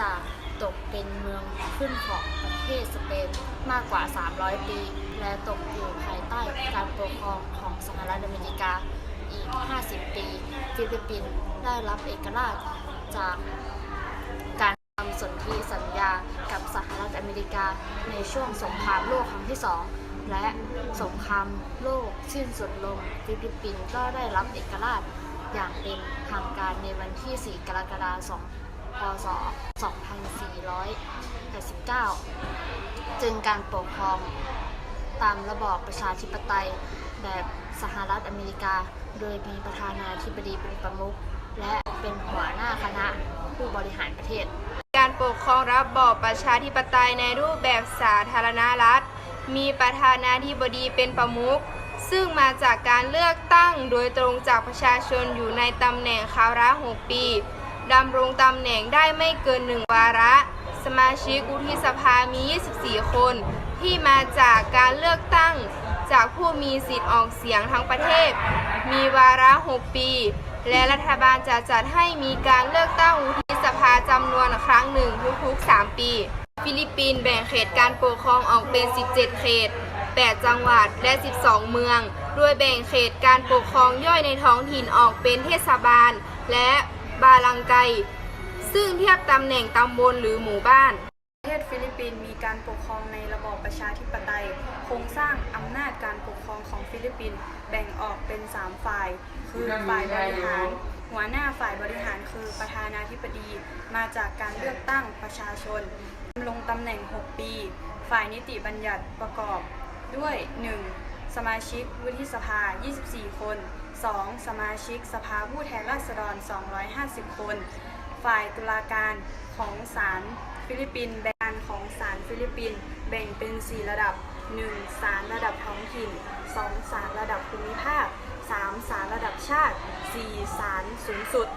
จากตกเป็นเมืองขึ้นของประเทศสเปนมากกว่า 300 ปี และตกอยู่ภายใต้การปกครองของสหรัฐอเมริกาอีก 50 ปี ฟิลิปปินส์ได้รับเอกราชจากการทำสนธิสัญญากับสหรัฐอเมริกาในช่วงสงครามโลกครั้งที่2และสงครามโลกสิ้นสุดลง ฟิลิปปินส์ก็ได้รับเอกราชอย่างเป็นทางการในวันที่ 4 กรกฎาคม พศ 2489 จึงการปกครองตามระบอบประชาธิปไตยแบบสหรัฐอเมริกา โดยมีประธานาธิบดีเป็นประมุขและเป็นหัวหน้าคณะผู้บริหารประเทศ การปกครองระบอบประชาธิปไตยในรูปแบบสาธารณรัฐ มีประธานาธิบดีเป็นประมุขซึ่งมาจากการเลือกตั้งโดยตรงจากประชาชนอยู่ในตำแหน่งคราวละ6ปี ดำรงตำแหน่งได้ไม่เกินหนึ่งวาระ สมาชิกวุฒิสภามี 24 คน ที่มาจากการเลือกตั้งจากผู้มีสิทธิ์ออกเสียงทั้งประเทศ มีวาระ 6 ปี และรัฐบาลจะจัดให้มีการเลือกตั้งวุฒิสภาจำนวนครั้งหนึ่งทุกๆ 3 ปี ฟิลิปปินส์แบ่งเขตการปกครองออกเป็น 17 เขต 8 จังหวัด และ 12 เมือง โดยแบ่งเขตการปกครองย่อยในท้องถิ่นออกเป็นเทศบาล และ บาลังไก ซึ่งเทียบตำแหน่งตำบลหรือหมู่บ้าน ประเทศฟิลิปปินส์มีการปกครองในระบอบประชาธิปไตย โครงสร้างอำนาจการปกครองของฟิลิปปินส์แบ่งออกเป็น 3 ฝ่าย คือฝ่ายบริหาร หัวหน้าฝ่ายบริหารคือประธานาธิบดี มาจากการเลือกตั้งประชาชนดำรงตำแหน่ง 6 ปี ฝ่ายนิติบัญญัติประกอบด้วย 1. สมาชิกวุฒิสภา 24 คน 2. สมาชิกสภาผู้แทนราษฎร 250 คน ฝ่ายตุลาการของศาลฟิลิปปินส์แบ่งของศาลฟิลิปปินส์แบ่งเป็น 4 ระดับ 1. ศาลระดับท้องถิ่น 2. ศาลระดับภูมิภาค 3. ศาลระดับชาติ 4. ศาลสูงสุด